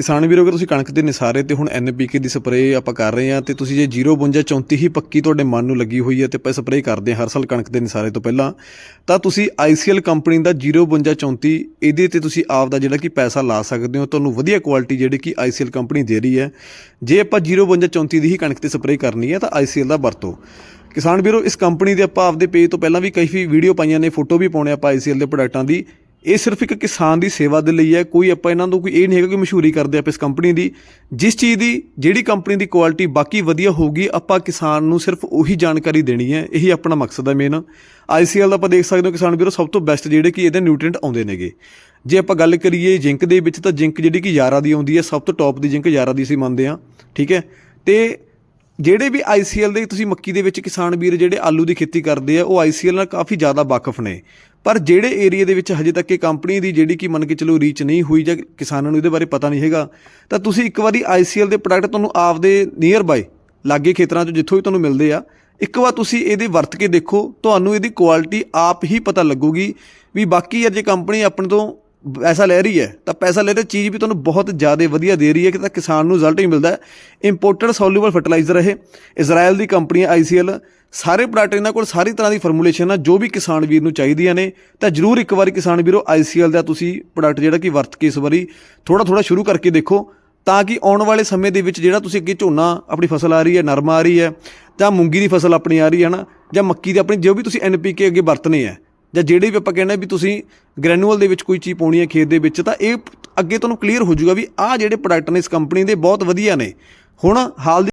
ਕਿਸਾਨ ਵੀਰੋ, ਅਗਰ ਤੁਸੀਂ ਕਣਕ ਦੇ ਨਿਸਾਰੇ ਤੇ ਹੁਣ ਐਨਪੀਕੇ ਦੀ ਸਪਰੇਅ ਆਪਾਂ ਕਰ ਰਹੇ ਹਾਂ, ਤੇ ਤੁਸੀਂ ਜੇ 052 34 ਹੀ ਪੱਕੀ ਤੁਹਾਡੇ ਮਨ ਨੂੰ ਲੱਗੀ ਹੋਈ ਹੈ ਤੇ ਆਪਾਂ ਸਪਰੇਅ ਕਰਦੇ ਹਾਂ ਹਰ ਸਾਲ ਕਣਕ ਦੇ ਨਿਸਾਰੇ ਤੋਂ ਪਹਿਲਾਂ, ਤਾਂ ਤੁਸੀਂ ICL ਕੰਪਨੀ ਦਾ 052 34 ਇਹਦੇ ਤੇ ਤੁਸੀਂ ਆਪ ਦਾ ਜਿਹੜਾ ਕਿ ਪੈਸਾ ਲਾ ਸਕਦੇ ਹੋ, ਤੁਹਾਨੂੰ ਵਧੀਆ ਕੁਆਲਿਟੀ ਜਿਹੜੀ ਕਿ ICL ਕੰਪਨੀ ਦੇ ਰਹੀ ਹੈ। ਜੇ ਆਪਾਂ 052 34 ਦੀ ਹੀ ਕਣਕ ਤੇ ਸਪਰੇਅ ਕਰਨੀ ਹੈ, ਤਾਂ ICL ਦਾ ਵਰਤੋ। ਕਿਸਾਨ ਵੀਰੋ, ਇਸ ਕੰਪਨੀ ਦੇ ਆਪਾਂ ਆਪਦੇ ਪੇਜ ਤੋਂ ਪਹਿਲਾਂ ਵੀ ਕਈ ਵੀਡੀਓ ਪਾਈਆਂ ਨੇ, ਫੋਟੋ ਵੀ ਪਾਉਣੇ ਆਪਾਂ ICL ਦੇ ਪ੍ਰੋਡਕਟਾਂ ਦੀ। ਇਹ ਸਿਰਫ ਇੱਕ ਕਿਸਾਨ ਦੀ ਸੇਵਾ ਦੇ ਲਈ ਹੈ। ਕੋਈ ਆਪਾਂ ਇਹਨਾਂ ਨੂੰ ਕੋਈ ਇਹ ਨਹੀਂ ਹੈਗਾ ਕਿ ਮਸ਼ਹੂਰੀ ਕਰਦੇ ਆਪਾਂ ਇਸ ਕੰਪਨੀ ਦੀ। ਜਿਸ ਚੀਜ਼ ਦੀ, ਜਿਹੜੀ ਕੰਪਨੀ ਦੀ ਕੁਆਲਿਟੀ ਬਾਕੀ ਵਧੀਆ ਹੋਊਗੀ, ਆਪਾਂ ਕਿਸਾਨ ਨੂੰ ਸਿਰਫ ਉਹੀ ਜਾਣਕਾਰੀ ਦੇਣੀ ਹੈ। ਇਹੀ ਆਪਣਾ ਮਕਸਦ ਹੈ ਮੇਨ ICL ਦਾ ਆਪਾਂ ਦੇਖ ਸਕਦੇ ਹਾਂ ਕਿਸਾਨ ਵੀਰੋ, ਸਭ ਤੋਂ ਬੈਸਟ ਜਿਹੜੇ ਕਿ ਇਹਦੇ ਨਿਊਟ੍ਰੀਐਂਟ ਆਉਂਦੇ ਨੇਗੇ। ਜੇ ਆਪਾਂ ਗੱਲ ਕਰੀਏ ਜਿੰਕ ਦੇ ਵਿੱਚ ਤਾਂ ਜਿੰਕ ਜਿਹੜੀ ਕਿ ਯਾਰਾ ਦੀ ਆਉਂਦੀ ਹੈ, ਸਭ ਤੋਂ ਟੌਪ ਦੀ ਜਿੰਕ ਯਾਰਾ ਦੀ ਅਸੀਂ ਮੰਨਦੇ ਹਾਂ। ਠੀਕ ਹੈ। ਤੇ ਜਿਹੜੇ ਵੀ ICL ਦੇ ਤੁਸੀਂ ਮੱਕੀ ਦੇ ਵਿੱਚ ਕਿਸਾਨ ਵੀਰ ਜਿਹੜੇ ਆਲੂ ਦੀ ਖੇਤੀ ਕਰਦੇ ਆ, ਉਹ ICL ਨਾਲ ਕਾਫੀ ਜ਼ਿਆਦਾ ਵਾਕਫ ਨੇ। ਪਰ ਜਿਹੜੇ ਏਰੀਆ ਦੇ ਵਿੱਚ ਹਜੇ ਤੱਕ ਇਹ ਕੰਪਨੀ ਦੀ ਜਿਹੜੀ ਕਿ ਮੰਨ ਕੇ ਚਲੋ ਰੀਚ ਨਹੀਂ ਹੋਈ ਜਾਂ ਕਿਸਾਨਾਂ ਨੂੰ ਇਹਦੇ ਬਾਰੇ ਪਤਾ ਨਹੀਂ ਹੈਗਾ, ਤਾਂ ਤੁਸੀਂ ਇੱਕ ਵਾਰੀ ICL ਦੇ ਪ੍ਰੋਡਕਟ ਤੁਹਾਨੂੰ ਆਪਦੇ ਨੀਅਰ ਬਾਈ ਲਾਗੇ ਖੇਤਰਾਂ 'ਚ ਜਿੱਥੋਂ ਵੀ ਤੁਹਾਨੂੰ ਮਿਲਦੇ ਆ, ਇੱਕ ਵਾਰ ਤੁਸੀਂ ਇਹਦੇ ਵਰਤ ਕੇ ਦੇਖੋ, ਤੁਹਾਨੂੰ ਇਹਦੀ ਕੁਆਲਿਟੀ ਆਪ ਹੀ ਪਤਾ ਲੱਗੂਗੀ ਵੀ ਬਾਕੀ ਜੇ ਕੰਪਨੀ ਆਪਣੇ ਤੋਂ ਪੈਸਾ ਲੈ ਰਹੀ ਹੈ, ਤਾਂ ਪੈਸਾ ਲੈ ਰਹੀ ਚੀਜ਼ ਵੀ ਤੁਹਾਨੂੰ ਬਹੁਤ ਜ਼ਿਆਦਾ ਵਧੀਆ ਦੇ ਰਹੀ ਹੈ ਕਿ ਤਾਂ ਕਿਸਾਨ ਨੂੰ ਰਿਜ਼ਲਟ ਹੀ ਮਿਲਦਾ ਹੈ। ਇੰਪੋਰਟਡ ਸੋਲੂਬਲ ਫਰਟੀਲਾਈਜ਼ਰ ਇਹ ਇਜ਼ਰਾਈਲ ਦੀ ਕੰਪਨੀ ਹੈ ICL ਸਾਰੇ ਪ੍ਰੋਡਕਟ ਇਹਨਾਂ ਕੋਲ ਸਾਰੀ ਤਰ੍ਹਾਂ ਦੀ ਫਾਰਮੂਲੇਸ਼ਨ ਆ, ਜੋ ਵੀ ਕਿਸਾਨ ਵੀਰ ਨੂੰ ਚਾਹੀਦੀਆਂ ਨੇ, ਤਾਂ ਜਰੂਰ ਇੱਕ ਵਾਰੀ ਕਿਸਾਨ ਵੀਰੋ ICL ਦਾ ਤੁਸੀਂ ਪ੍ਰੋਡਕਟ ਜਿਹੜਾ ਕਿ ਵਰਤ ਕੇ ਇਸ ਵਾਰੀ ਥੋੜਾ ਥੋੜਾ ਸ਼ੁਰੂ ਕਰਕੇ ਦੇਖੋ, ਤਾਂ ਕਿ ਆਉਣ ਵਾਲੇ ਸਮੇਂ ਦੇ ਵਿੱਚ ਜਿਹੜਾ ਤੁਸੀਂ ਅੱਗੇ ਝੋਨਾ ਆਪਣੀ ਫਸਲ ਆ ਰਹੀ ਹੈ, ਨਰਮਾ ਆ ਰਹੀ ਹੈ, ਜਾਂ ਮੂੰਗੀ ਦੀ ਫਸਲ ਆਪਣੀ ਆ ਰਹੀ ਹੈ ਨਾ ਜਾਂ ਮੱਕੀ ਦੀ ਆਪਣੀ, ਜੋ ਵੀ ਤੁਸੀਂ ਐਨਪੀਕੇ ਅੱਗੇ ਵਰਤਨੇ ਆ ਜਾਂ ਜਿਹੜੇ ਵੀ ਆਪਾਂ ਕਹਿੰਦੇ ਵੀ ਤੁਸੀਂ ਗ੍ਰੈਨੂਅਲ ਦੇ ਵਿੱਚ ਕੋਈ ਚੀਜ਼ ਪਾਉਣੀ ਹੈ ਖੇਤ ਦੇ ਵਿੱਚ, ਤਾਂ ਇਹ ਅੱਗੇ ਤੁਹਾਨੂੰ ਕਲੀਅਰ ਹੋ ਜਾਊਗਾ ਵੀ ਆਹ ਜਿਹੜੇ ਪ੍ਰੋਡਕਟ ਨੇ ਇਸ ਕੰਪਨੀ ਦੇ ਬਹੁਤ ਵਧੀਆ ਨੇ। ਹੁਣ ਹਾਲ ਦੀ